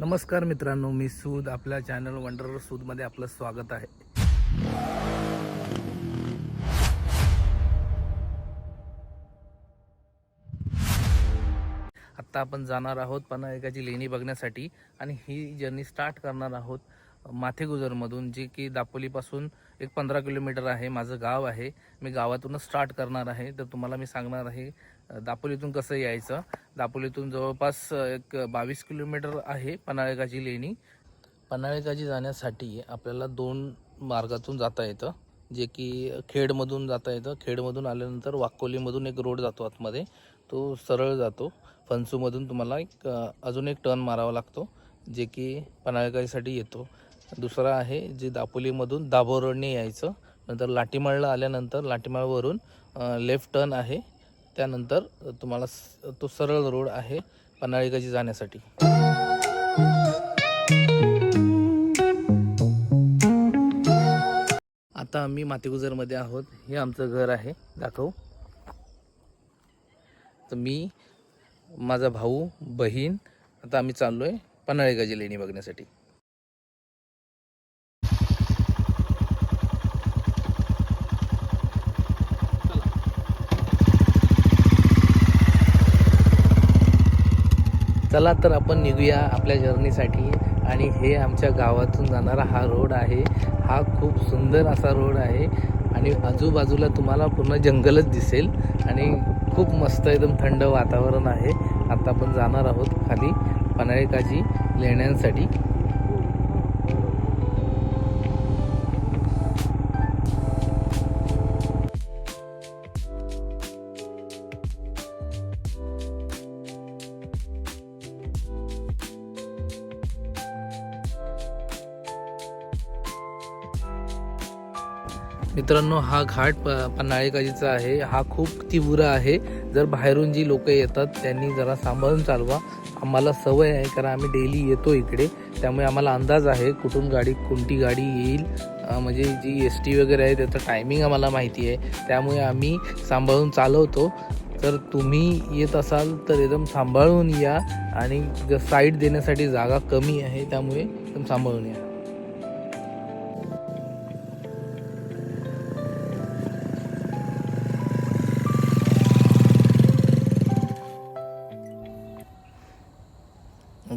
नमस्कार मित्रांनो मी सूद. आपल्या चॅनल वंडर सूदमध्ये आपलं स्वागत आहे. आत्ता आपण जाणार आहोत पन्हाळेकाची लेणी बघण्यासाठी आणि ही जर्नी स्टार्ट करणार आहोत माथेगुजरमधून जी की दापोलीपासून एक पंधरा किलोमीटर आहे माझं गाव आहे. मी गावातूनच स्टार्ट करणार आहे. तर तुम्हाला मी सांगणार आहे दापोलीतून कसं यायचं? दापोलीतून जवळपास एक बावीस किलोमीटर आहे पन्हाळेगाची लेणी. पन्हाळेकाची जाण्यासाठी आपल्याला दोन मार्गातून जाता येतं. जे की खेडमधून जाता येतं. खेडमधून आल्यानंतर वाकोलीमधून एक रोड जातो आतमध्ये. तो सरळ जातो. फनसूमधून तुम्हाला एक अजून एक टर्न मारावा लागतो जे की पन्हाळेकाईसाठी येतो. दुसरा आहे जे दापोलीमधून दाभोळ रोडने यायचं. नंतर लाटीमाळला आल्यानंतर लाटीमाळवरून लेफ्ट टर्न आहे. त्यानंतर तुम्हाला स- तो सरळ रोड आहे पन्हाळीगाजी जाण्यासाठी. आता आम्ही मातेगुजरमध्ये आहोत. हे आमचं घर आहे. दाखवू. तर मी माझा भाऊ बहीण आता आम्ही चाललो आहे पन्हाळेकाची लेणी बघण्यासाठी. चला तर आपण निघूया आपल्या जर्नीसाठी आणि हे आमच्या गावातून जाणारा हा रोड आहे. हा खूप सुंदर असा रोड आहे. आणि आजूबाजूला तुम्हाला पूर्ण जंगलच दिसेल. आणि खूप मस्त एकदम थंड वातावरण आहे. आता आपण जाणार आहोत खाली पन्हाळेकाची लेण्यांसाठी. मित्रांनो हा घाट प- पन्हाळेकाजीचा आहे. हा खूप तीव्र आहे. जर बाहेरून जी लोक येतात त्यांनी जरा सांभाळून चालवा. आम्हाला सवय आहे कारण आम्ही डेली येतो इकडे. त्यामुळे आम्हाला अंदाज आहे कुठून गाडी कोणती गाडी येईल. म्हणजे जी एस टी वगैरे आहे त्याचं टायमिंग आम्हाला माहिती आहे. त्यामुळे आम्ही सांभाळून चालवतो. तर तुम्ही येत असाल तर एकदम सांभाळून या. आणि साईड देण्यासाठी जागा कमी आहे त्यामुळे एकदम सांभाळून या.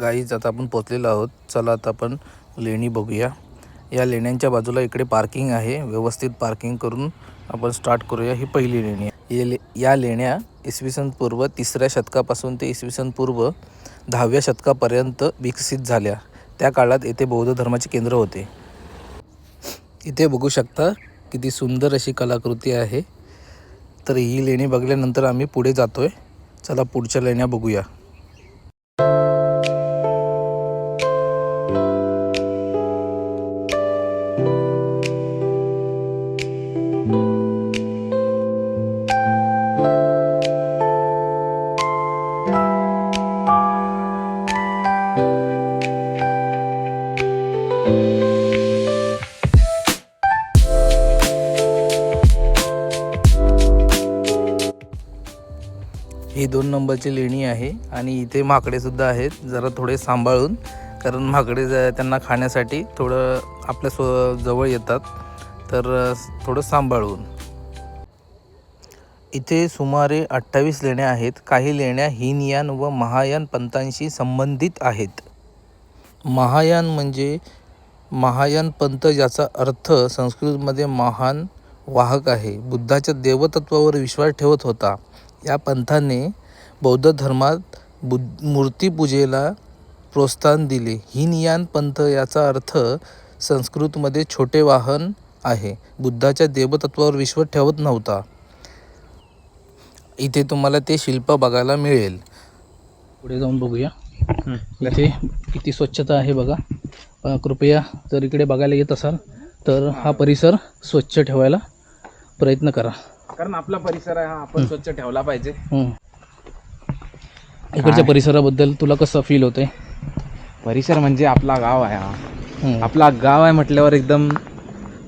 गाईज आता आपण पोचलेलो आहोत. चला आता आपण लेणी बघूया. या लेण्यांच्या बाजूला इकडे पार्किंग आहे. व्यवस्थित पार्किंग करून आपण स्टार्ट करूया. ही पहिली लेणी आहे. ये ले या लेण्या इसवी सन पूर्व तिसऱ्या शतकापासून ते इसवी सन पूर्व दहाव्या शतकापर्यंत विकसित झाल्या. त्या काळात येथे बौद्ध धर्माचे केंद्र होते. इथे बघू शकता किती सुंदर अशी कलाकृती आहे. तर ही लेणी बघल्यानंतर आम्ही पुढे जातोय. चला पुढच्या लेण्या बघूया. नंबरची लेणी आहे आणि इथे माकडेसुद्धा आहेत. जरा थोडे सांभाळून कारण माकडे ज- त्यांना खाण्यासाठी थोडं आपल्या स्व जवळ येतात. तर थोडं सांभाळून. इथे सुमारे अठ्ठावीस लेण्या आहेत. काही लेण्या हीनयान व महायान पंथांशी संबंधित आहेत. महायान म्हणजे महायान पंथ ज्याचा अर्थ संस्कृतमध्ये महान वाहक आहे. बुद्धाच्या देवतत्वावर विश्वास ठेवत होता. या पंथाने बौद्ध धर्मात बुद्ध मूर्तीपूजेला प्रोत्साहन दिले. हीनयान पंथ याचा अर्थ संस्कृतमध्ये छोटे वाहन आहे. बुद्धाच्या देवतत्वावर विश्वास ठेवत नव्हता. इथे तुम्हाला ते शिल्प बघायला मिळेल. पुढे जाऊन बघूया. इथे किती स्वच्छता आहे बघा. कृपया जर इकडे बघायला येत असाल तर हा परिसर स्वच्छ ठेवायला प्रयत्न करा. कारण आपला परिसर आहे हा आपण स्वच्छ ठेवला पाहिजे. हं. इकडच्या परिसराबद्दल तुला कसं फील होतंय? परिसर म्हणजे आपला गाव आहे हा. आपला गाव आहे म्हटल्यावर एकदम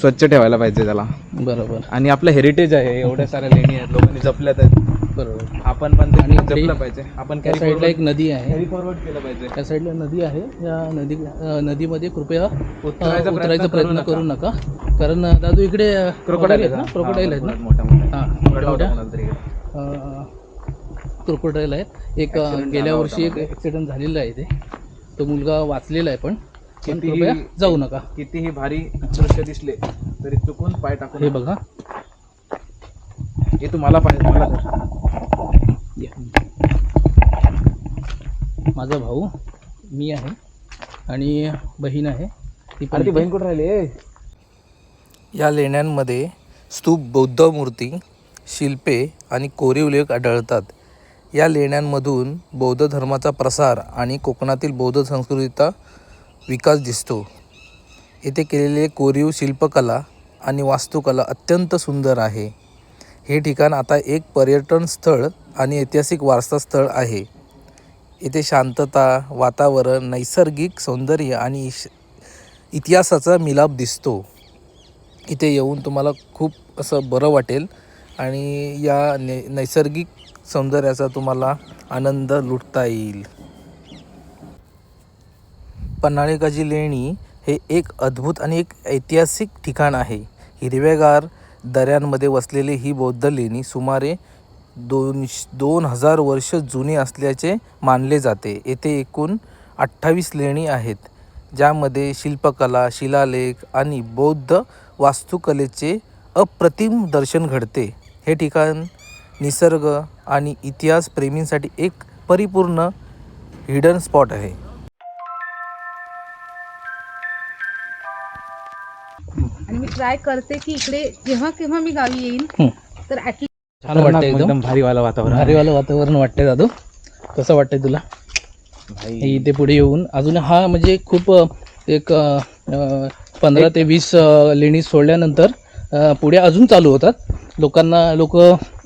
स्वच्छ ठेवायला पाहिजे त्याला. बरोबर. आणि आपलं हेरिटेज आहे एवढ्या साऱ्या लेणी आहेत लोकांनी जपल्यात आहेत बरोबर. आपण पण आणि जपलं पाहिजे. आपण त्या साईडला एक नदी आहे. फॉरवर्ड केलं पाहिजे. त्या साईडला नदी आहे. या नदी अ, नदीमध्ये कृपया अ, उतरायचा उतरायचा प्रयत्न प्रयत्न करू नका. कारण अ, दादू इकडे क्रोकोडाईल आहेत ना? क्रोकोडाईल आहेत ना? मोठ्या मोठ्या हां मोठ्या कोणाला तरी. क्रोकोडाईल आहे एक Accident गेल्या झाला वर्षी एक होता ॲक्सिडेंट झालेला आहे ते. तो मुलगा वाचलेला आहे पण. पण कितीही- कृपया जाऊ नका. कितीही भारी दृश्य दिसले तरी चुकून पाय टाकून हे बघा. हे तुम्हाला पाहिजे मला. माझा भाऊ मी आहे आणि बहीण आहे. ती पण अरे ती इथे. बहीण कुठे राहिली? ए? या लेण्यांमध्ये स्तूप बौद्ध मूर्ती शिल्पे आणि कोरीव लेख आढळतात. या लेण्यांमधून बौद्ध धर्माचा प्रसार आणि कोकणातील बौद्ध संस्कृतीचा विकास दिसतो. येथे केलेले कोरीव शिल्पकला आणि वास्तुकला अत्यंत सुंदर आहे. हे ठिकाण आता एक पर्यटन स्थळ आणि ऐतिहासिक वारसा स्थळ आहे. येथे शांतता वातावरण नैसर्गिक सौंदर्य आणि इश- इतिहासाचा मिलाप दिसतो. इथे येऊन तुम्हाला खूप असं बरं वाटेल आणि या ने नैसर्गिक सौंदर्याचा तुम्हाला आनंद लुटता येईल. पन्हाळेकाची लेणी हे एक अद्भुत आणि एक ऐतिहासिक ठिकाण आहे. हिरवेगार दऱ्यांमध्ये वसलेली ही बौद्ध लेणी सुमारे दोन दोन हजार वर्ष जुनी असल्याचे मानले जाते. येथे एकूण अठ्ठावीस लेणी आहेत ज्यामध्ये शिल्पकला शिलालेख आणि बौद्ध वास्तुकलेचे अप्रतिम दर्शन घडते. हे ठिकाण निसर्ग आणि इतिहास प्रेमींसाठी एक परिपूर्ण हिडन स्पॉट आहे. आणि मी ट्राय करते की इकडे जेव्हा केव्हा मी गावी येईन तर ऍटलीस्ट छान वाटतं एकदम. भारीवाला वातावरण. भारीवालं वातावरण वाटतंय दादू. कसं वाटतंय तुला? भाई हे इथे पुढे येऊन अजून हा म्हणजे खूप एक पंधरा ते वीस लेणी सोडल्यानंतर अ, पुढे अजून चालू होतात. लोकांना लोक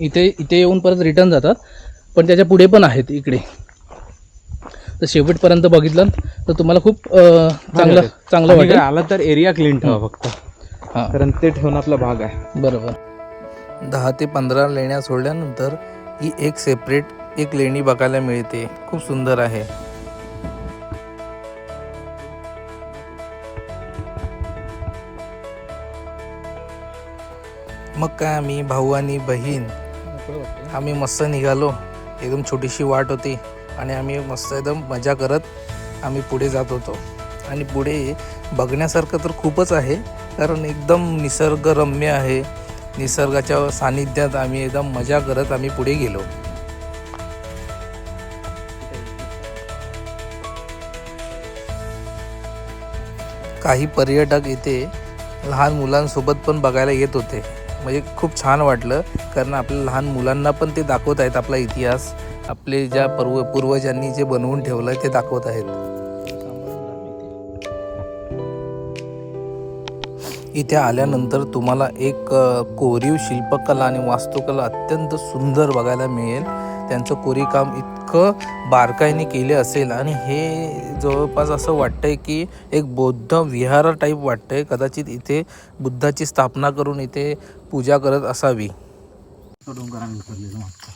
इथे इथे येऊन परत रिटर्न जातात पण त्याच्या पुढे पण आहेत इकडे. तर शेवटपर्यंत बघितलं तर तुम्हाला खूप चांगलं चांगलं वाटेल. आला तर एरिया क्लीन ठेवा फक्त. हां. कारण ते ठेवणं आपला भाग आहे. बरोबर. दहा ते पंधरा लेण्या सोडल्यानंतर ही एक सेपरेट एक लेणी बघायला मिळते. खूप सुंदर आहे. मग काय आम्ही भाऊ आणि बहीण आम्ही मस्त निघालो. एकदम छोटीशी वाट होती आणि आम्ही मस्त एकदम मजा करत आम्ही पुढे जात होतो. आणि पुढे बघण्यासारखं तर खूपच आहे कारण एकदम निसर्गरम्य आहे. निसर्गाच्या सानिध्यात आम्ही एकदम मजा करत आम्ही पुढे गेलो. काही पर्यटक इथे लहान मुलांसोबत पण बघायला येत होते. म्हणजे खूप छान वाटलं. कारण आपल्या लहान मुलांना पण ते दाखवत आहेत आपला इतिहास. आपले ज्या पूर्व पूर्वजांनी जे बनवून ठेवलं ते दाखवत आहेत. इथे आल्यानंतर तुम्हाला एक कोरीव शिल्पकला आणि वास्तुकला अत्यंत सुंदर बघायला मिळेल. त्यांचं कोरीकाम इतकं बारकाईने केले असेल आणि हे जवळपास असं वाटतंय की एक बौद्ध विहार टाईप वाटतंय. कदाचित इथे बुद्धाची स्थापना करून इथे पूजा करत असावी.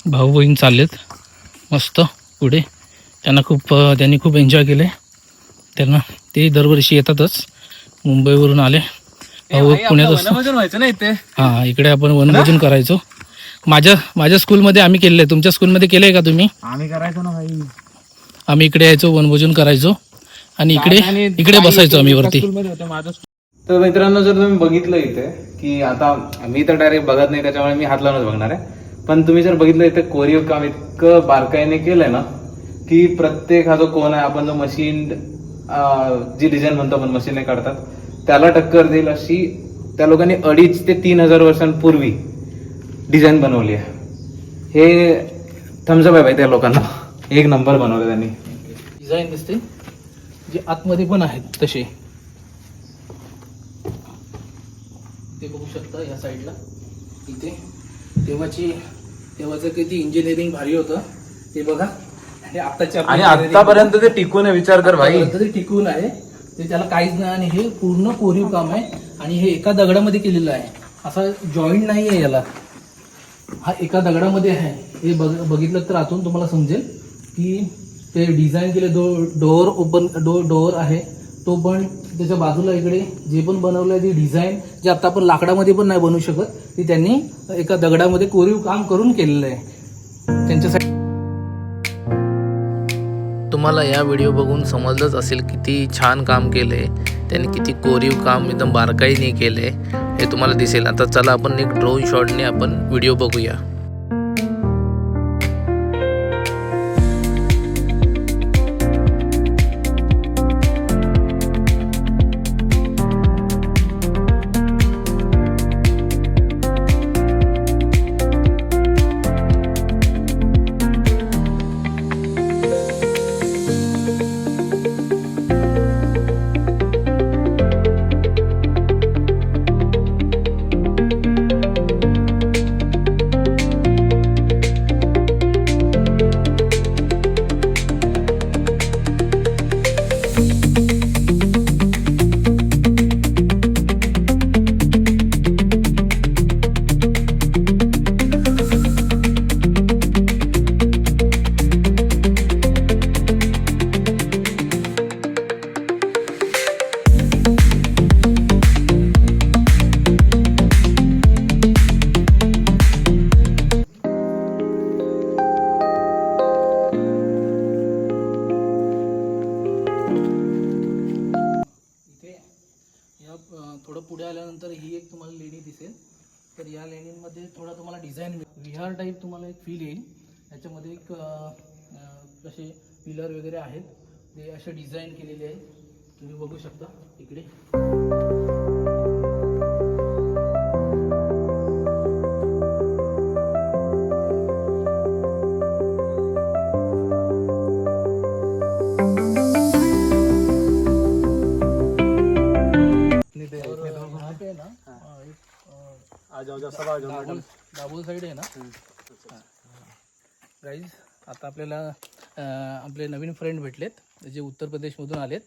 भाऊ बहीण चाललेत. मस्त. पुढे त्यांना खूप त्यांनी खूप एन्जॉय केले त्यांना ते दरवर्षी येतातच. मुंबईवरून आले. भाऊ पुण्यात असतो हा इकडे आपण वनभोजन करायचो. माझ्या माझ्या स्कूलमध्ये आम्ही आहे. तुमच्या स्कूलमध्ये केलं का तुम्ही? आम्ही करायचो ना भाई आम्ही इकडे यायचो वनभोजन करायचो. आणि इकडे इकडे बसायचो आम्ही वरती. तर मित्रांनो जर तुम्ही बघितलं इथे की आता मी तर डायरेक्ट बघत नाही त्याच्यामुळे मी हात लावूनच बघणार आहे. पण तुम्ही जर बघितलं इथे कोरिओ काम इतकं बारकाईने केलंय ना की प्रत्येक हा जो कोण आहे आपण जो मशीन जी डिझाईन म्हणतो आपण मशीनने काढतात त्याला टक्कर देईल अशी त्या लोकांनी अडीच ते तीन हजार वर्षांपूर्वी डिझाईन बनवली आहे. हे थम्सअप आहे भाई त्या लोकांना. एक नंबर बनवलं त्यांनी. डिझाईन दिसते. जे आतमध्ये पण आहेत तसे. ते बघू शकता या साईडला. इथे तेव्हाची तेव्हाचं किती इंजिनिअरिंग भारी होतं. ते बघा. आणि आताच्या आणि आतापर्यंत ते टिकून आहे विचार कर भाई. ते टिकून आहे. ते त्याला काहीच नाही आणि हे पूर्ण कोरीव काम आहे. आणि हे एका दगडामध्ये केलेलं आहे. असा जॉईंट नाही आहे याला. हा एका दगडामध्ये आहे. हे बघ बघितलं तर आतून तुम्हाला समजेल की ते डिझाईन केले दो डोअर ओपन डो डोअर आहे. तो पण त्याच्या बाजूला इकडे जे पण बनवलं आहे ती डिझाईन जे आता आपण लाकडामध्ये पण नाही बनवू शकत ती त्यांनी एका दगडामध्ये कोरीव काम करून केलेलं आहे. त्यांच्यासाठी तुम्हाला या व्हिडिओ बघून समजलंच असेल किती छान काम केले त्यांनी किती कोरीव काम एकदम बारकाईने केले हे तुम्हाला दिसेल. आता चला आपण एक ड्रोन शॉटने आपण व्हिडिओ बघूया. थोडं पुढे आल्यानंतर ही एक तुम्हाला लेणी दिसेल. तर या लेणींमध्ये थोडा तुम्हाला डिझाईन विहार टाईप तुम्हाला एक फील येईल. याच्यामध्ये एक कसे पिलर वगैरे आहेत. ते असे डिझाईन केलेले आहेत. तुम्ही बघू शकता इकडे. साईड आहे ना? गाईज आता आपल्याला आपले नवीन फ्रेंड भेटलेत जे उत्तर प्रदेशमधून आलेत.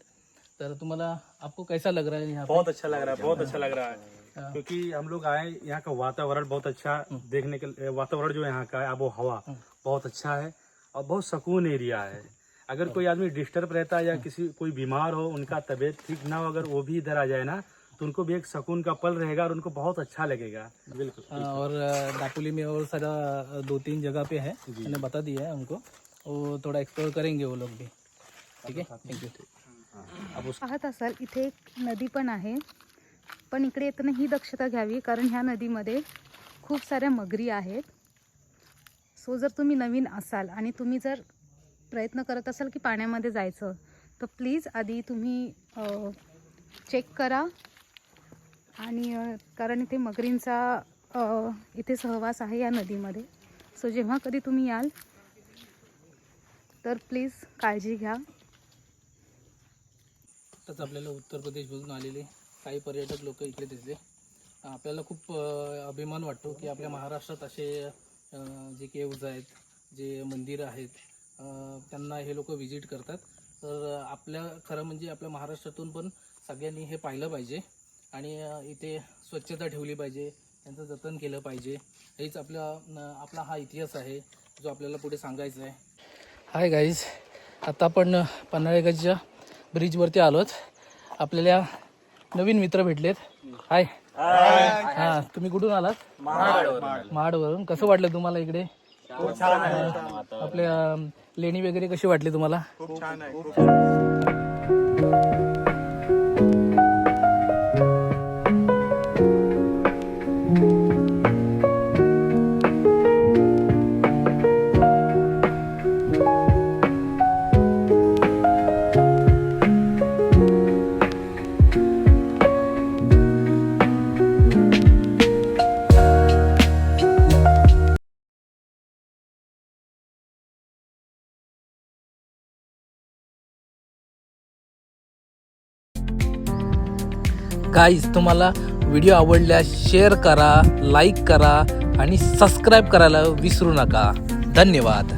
तर तुम्हाला आपको कैसा लग रहा है यहाँ बहुत अच्छा लग रहा है बहुत अच्छा लग रहा है. हाँ। क्योंकि हम लोग आए यहाँ का वातावरण बहुत अच्छा देखने के वातावरण जो यहाँ का है आबो हवा बहुत अच्छा है और बहुत सुकून एरिया है। अगर कोई आदमी डिस्टर्ब रहता है या किसी कोई बीमार हो उनका तबीयत ठीक ना हो अगर वो भी इधर आ जाए ना उनको भी एक सुकून का पल रहेगा और उनको बहुत अच्छा लगेगा। बिल्कुल और दापोली में और सारा दो तीन जगह पे है। मैंने बता दिया है उनको। वो थोड़ा एक्सप्लोर करेंगे वो लोग भी। ठीक है? थैंक यू पाहत असाल इथे एक नदी पण आहे. पण इकडे येताना ही दक्षता घ्यावी कारण ह्या नदीमध्ये खूप साऱ्या मगरी आहेत. सो जर तुम्ही नवीन असाल आणि तुम्ही जर प्रयत्न करत असाल की पाण्यामध्ये जायचं तर प्लीज आधी तुम्ही चेक करा. आणि कारण इथे मगरींचा इथे सहवास आहे या नदीमध्ये. सो जेव्हा कधी तुम्ही याल तर प्लीज काळजी घ्या. आताच आपल्याला उत्तर प्रदेशमधून आलेले काही पर्यटक लोक इकडे दिसले. आपल्याला खूप अभिमान वाटतो की आपल्या महाराष्ट्रात असे जे केव्ज आहेत जे मंदिरं आहेत त्यांना हे लोक व्हिजिट करतात. तर आपल्या खरं म्हणजे आपल्या महाराष्ट्रातून पण सगळ्यांनी हे पाहिलं पाहिजे. आणि इथे स्वच्छता ठेवली पाहिजे त्यांचं जतन केलं पाहिजे. हेच आपला आपला हा इतिहास आहे जो आपल्याला पुढे सांगायचा आहे. हाय गाईज आता आपण पन्हाळेगडच्या ब्रिजवरती आलोत. आपल्याला नवीन मित्र भेटलेत. हाय हा तुम्ही कुठून आलात? महाडवरून. कसं वाटलं तुम्हाला इकडे? आपल्या लेणी वगैरे कशी वाटली तुम्हाला? गाईज तुम्हाला व्हिडिओ आवडल्यास शेअर करा लाईक करा आणि सबस्क्राईब करायला विसरू नका. धन्यवाद.